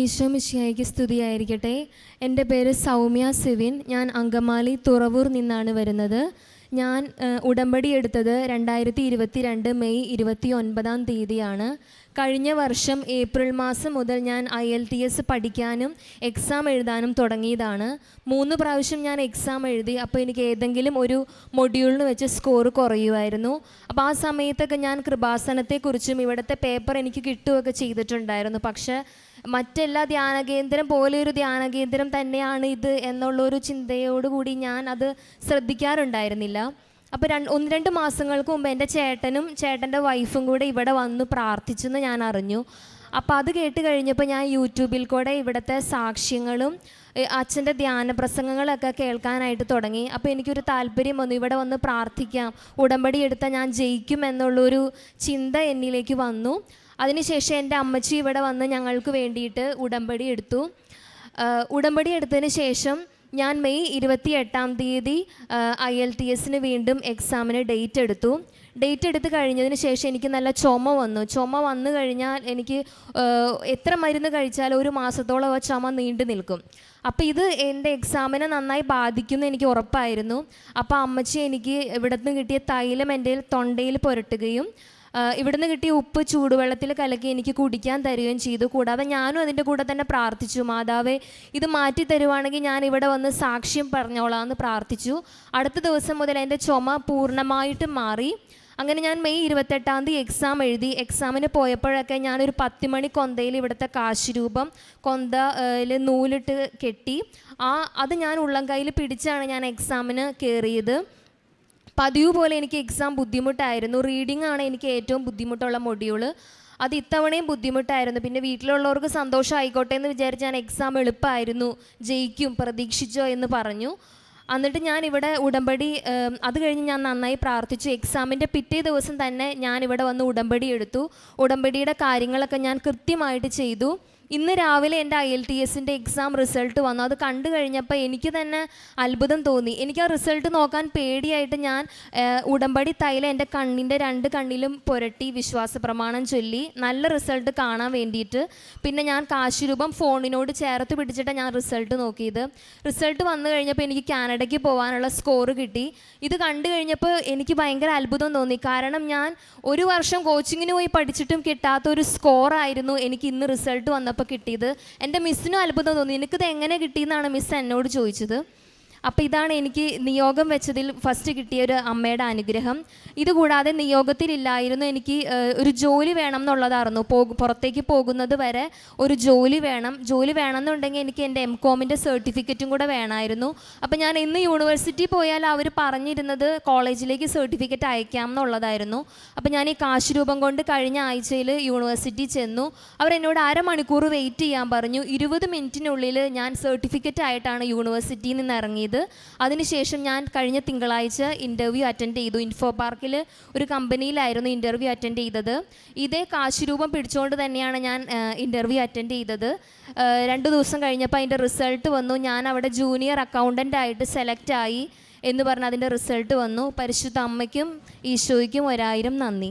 ഈശോ മിശിയായിക്ക് സ്തുതിയായിരിക്കട്ടെ. എന്റെ പേര് സൗമ്യ സിവിൻ. ഞാൻ അങ്കമാലി തുറവൂർ നിന്നാണ് വരുന്നത്. ഞാൻ ഉടമ്പടി എടുത്തത് രണ്ടായിരത്തി ഇരുപത്തി രണ്ട് മെയ് ഇരുപത്തി ഒൻപതാം തീയതിയാണ്. കഴിഞ്ഞ വർഷം ഏപ്രിൽ മാസം മുതൽ ഞാൻ ഐ എൽ ടി എസ് പഠിക്കാനും എക്സാം എഴുതാനും തുടങ്ങിയതാണ്. മൂന്ന് പ്രാവശ്യം ഞാൻ എക്സാം എഴുതി അപ്പോൾ എനിക്ക് ഏതെങ്കിലും ഒരു മൊഡ്യൂളിന് വെച്ച് സ്കോർ കുറയുമായിരുന്നു. അപ്പോൾ ആ സമയത്തൊക്കെ ഞാൻ കൃപാസനത്തെക്കുറിച്ചും ഇവിടുത്തെ പേപ്പർ എനിക്ക് കിട്ടുകയൊക്കെ ചെയ്തിട്ടുണ്ടായിരുന്നു. പക്ഷേ മറ്റെല്ലാ ധ്യാന കേന്ദ്രം പോലെ ഒരു ധ്യാന കേന്ദ്രം തന്നെയാണ് ഇത് എന്നുള്ളൊരു ചിന്തയോടുകൂടി ഞാൻ അത് ശ്രദ്ധിക്കാറുണ്ടായിരുന്നില്ല. അപ്പോൾ രണ്ട് ഒന്ന് രണ്ട് മാസങ്ങൾക്ക് മുമ്പ് എന്റെ ചേട്ടനും ചേട്ടന്റെ വൈഫും കൂടെ ഇവിടെ വന്ന് പ്രാർത്ഥിച്ചെന്ന് ഞാൻ അറിഞ്ഞു. അപ്പോൾ അത് കേട്ട് കഴിഞ്ഞപ്പോൾ ഞാൻ യൂട്യൂബിൽ കൂടെ ഇവിടുത്തെ സാക്ഷ്യങ്ങളും അച്ഛന്റെ ധ്യാന പ്രസംഗങ്ങളൊക്കെ കേൾക്കാനായിട്ട് തുടങ്ങി. അപ്പോൾ എനിക്കൊരു താല്പര്യം വന്നു ഇവിടെ വന്ന് പ്രാർത്ഥിക്കാം ഉടമ്പടി എടുത്താൽ ഞാൻ ജയിക്കും എന്നുള്ളൊരു ചിന്ത എന്നിലേക്ക് വന്നു. അതിനുശേഷം എന്റെ അമ്മച്ചി ഇവിടെ വന്ന് ഞങ്ങൾക്ക് വേണ്ടിയിട്ട് ഉടമ്പടി എടുത്തു. ഉടമ്പടി എടുത്തതിന് ശേഷം ഞാൻ മെയ് ഇരുപത്തി എട്ടാം തീയതി ഐ എൽ ടി എസിന് വീണ്ടും എക്സാമിന് ഡേറ്റ് എടുത്തു. ഡേറ്റ് എടുത്ത് കഴിഞ്ഞതിന് ശേഷം എനിക്ക് നല്ല ചുമ വന്നു. ചുമ വന്നു കഴിഞ്ഞാൽ എനിക്ക് എത്ര മരുന്ന് കഴിച്ചാലും ഒരു മാസത്തോളം ആ ചുമ നീണ്ടു നിൽക്കും. അപ്പോൾ ഇത് എന്റെ എക്സാമിനെ നന്നായി ബാധിക്കുന്നു എനിക്ക് ഉറപ്പായിരുന്നു. അപ്പോൾ അമ്മച്ചി എനിക്ക് ഇവിടുന്ന് കിട്ടിയ തൈലം എന്റെ തൊണ്ടയിൽ പുരട്ടുകയും ഇവിടുന്ന് കിട്ടിയ ഉപ്പ് ചൂടുവെള്ളത്തിൽ കലക്കി എനിക്ക് കുടിക്കാൻ തരികയും ചെയ്തു. കൂടാതെ ഞാനും അതിന്റെ കൂടെ തന്നെ പ്രാർത്ഥിച്ചു. മാതാവേ ഇത് മാറ്റി തരുവാണെങ്കിൽ ഞാൻ ഇവിടെ വന്ന് സാക്ഷ്യം പറഞ്ഞോളാം എന്ന് പ്രാർത്ഥിച്ചു. അടുത്ത ദിവസം മുതൽ എന്റെ ചുമ പൂർണമായിട്ട് മാറി. അങ്ങനെ ഞാൻ മെയ് ഇരുപത്തെട്ടാം തീയതി എക്സാം എഴുതി. എക്സാമിന് പോയപ്പോഴൊക്കെ ഞാനൊരു പത്ത് മണി കൊന്തയിൽ ഇവിടുത്തെ കാശുരൂപം കൊന്തയിൽ നൂലിട്ട് കെട്ടി. ആ അത് ഞാൻ ഉള്ളം കയ്യിൽ പിടിച്ചാണ് ഞാൻ എക്സാമിന് കയറിയത്. പതിവ് പോലെ എനിക്ക് എക്സാം ബുദ്ധിമുട്ടായിരുന്നു. റീഡിംഗ് ആണ് എനിക്ക് ഏറ്റവും ബുദ്ധിമുട്ടുള്ള മൊഡ്യൂൾ അത് ഇത്തവണയും ബുദ്ധിമുട്ടായിരുന്നു. പിന്നെ വീട്ടിലുള്ളവർക്ക് സന്തോഷമായിക്കോട്ടെ എന്ന് വിചാരിച്ച് ഞാൻ എക്സാം എളുപ്പമായിരുന്നു. ജയിക്കും പ്രതീക്ഷിച്ചോ എന്ന് പറഞ്ഞു. എന്നിട്ട് ഞാൻ ഇവിടെ ഉടമ്പടി അത് കഴിഞ്ഞ് ഞാൻ നന്നായി പ്രാർത്ഥിച്ചു. എക്സാമിന്റെ പിറ്റേ ദിവസം തന്നെ ഞാൻ ഇവിടെ വന്ന് ഉടമ്പടി എടുത്തു. ഉടമ്പടിയുടെ കാര്യങ്ങളൊക്കെ ഞാൻ കൃത്യമായിട്ട് ചെയ്തു. ഇന്ന് രാവിലെ എന്റെ ഐ എൽ ടി എസിന്റെ എക്സാം റിസൾട്ട് വന്നു. അത് കണ്ടു കഴിഞ്ഞപ്പോൾ എനിക്ക് തന്നെ അത്ഭുതം തോന്നി. എനിക്ക് ആ റിസൾട്ട് നോക്കാൻ പേടിയായിട്ട് ഞാൻ ഉടമ്പടി തൈല എന്റെ കണ്ണിന്റെ രണ്ട് കണ്ണിലും പുരട്ടി വിശ്വാസ പ്രമാണം ചൊല്ലി. നല്ല റിസൾട്ട് കാണാൻ വേണ്ടിയിട്ട് പിന്നെ ഞാൻ കാശുരൂപം ഫോണിനോട് ചേർത്ത് പിടിച്ചിട്ടാണ് ഞാൻ റിസൾട്ട് നോക്കിയത്. റിസൾട്ട് വന്നു കഴിഞ്ഞപ്പോൾ എനിക്ക് കാനഡയ്ക്ക് പോകാനുള്ള സ്കോർ കിട്ടി. ഇത് കണ്ടു കഴിഞ്ഞപ്പോൾ എനിക്ക് ഭയങ്കര അത്ഭുതം തോന്നി. കാരണം ഞാൻ ഒരു വർഷം കോച്ചിങ്ങിന് പോയി പഠിച്ചിട്ടും കിട്ടാത്ത ഒരു സ്കോറായിരുന്നു എനിക്ക് ഇന്ന് റിസൾട്ട് വന്നപ്പോൾ. കിട്ടിയത്. എന്റെ മിസ്സിനും അത്ഭുതം തോന്നി. എനിക്കിത് എങ്ങനെ കിട്ടിയെന്നാണ് മിസ് എന്നോട് ചോദിച്ചത്. അപ്പോൾ ഇതാണ് എനിക്ക് നിയോഗം വെച്ചതിൽ ഫസ്റ്റ് കിട്ടിയ ഒരു അമ്മയുടെ അനുഗ്രഹം. ഇതുകൂടാതെ നിയോഗത്തിലില്ലായിരുന്നു എനിക്ക് ഒരു ജോലി വേണം എന്നുള്ളതായിരുന്നു. പുറത്തേക്ക് പോകുന്നത് വരെ ഒരു ജോലി വേണം. ജോലി വേണമെന്നുണ്ടെങ്കിൽ എനിക്ക് എന്റെ എം കോമിന്റെ സർട്ടിഫിക്കറ്റും കൂടെ വേണമായിരുന്നു. അപ്പോൾ ഞാൻ ഇന്ന് യൂണിവേഴ്സിറ്റി പോയാൽ അവർ പറഞ്ഞിരുന്നത് കോളേജിലേക്ക് സർട്ടിഫിക്കറ്റ് അയക്കാം എന്നുള്ളതായിരുന്നു. അപ്പോൾ ഞാൻ ഈ കാശ് രൂപം കൊണ്ട് കഴിഞ്ഞ ആഴ്ചയിൽ യൂണിവേഴ്സിറ്റി ചെന്നു. അവർ എന്നോട് അരമണിക്കൂർ വെയിറ്റ് ചെയ്യാൻ പറഞ്ഞു. ഇരുപത് മിനിറ്റിനുള്ളിൽ ഞാൻ സർട്ടിഫിക്കറ്റ് ആയിട്ടാണ് യൂണിവേഴ്സിറ്റിയിൽ നിന്ന് ഇറങ്ങിയത്. അതിനുശേഷം ഞാൻ കഴിഞ്ഞ തിങ്കളാഴ്ച ഇന്റർവ്യൂ അറ്റൻഡ് ചെയ്തു. ഇൻഫോ പാർക്കിൽ ഒരു കമ്പനിയിലായിരുന്നു ഇന്റർവ്യൂ അറ്റൻഡ് ചെയ്തത്. ഇതേ കാശ് രൂപം പിടിച്ചുകൊണ്ട് തന്നെയാണ് ഞാൻ ഇന്റർവ്യൂ അറ്റൻഡ് ചെയ്തത്. രണ്ട് ദിവസം കഴിഞ്ഞപ്പോൾ അതിന്റെ റിസൾട്ട് വന്നു. ഞാൻ അവിടെ ജൂനിയർ അക്കൗണ്ടന്റ് ആയിട്ട് സെലക്ട് ആയി എന്ന് പറഞ്ഞ് അതിന്റെ റിസൾട്ട് വന്നു. പരിശുദ്ധ അമ്മയ്ക്കും ഈശോയ്ക്കും ഒരായിരം നന്ദി.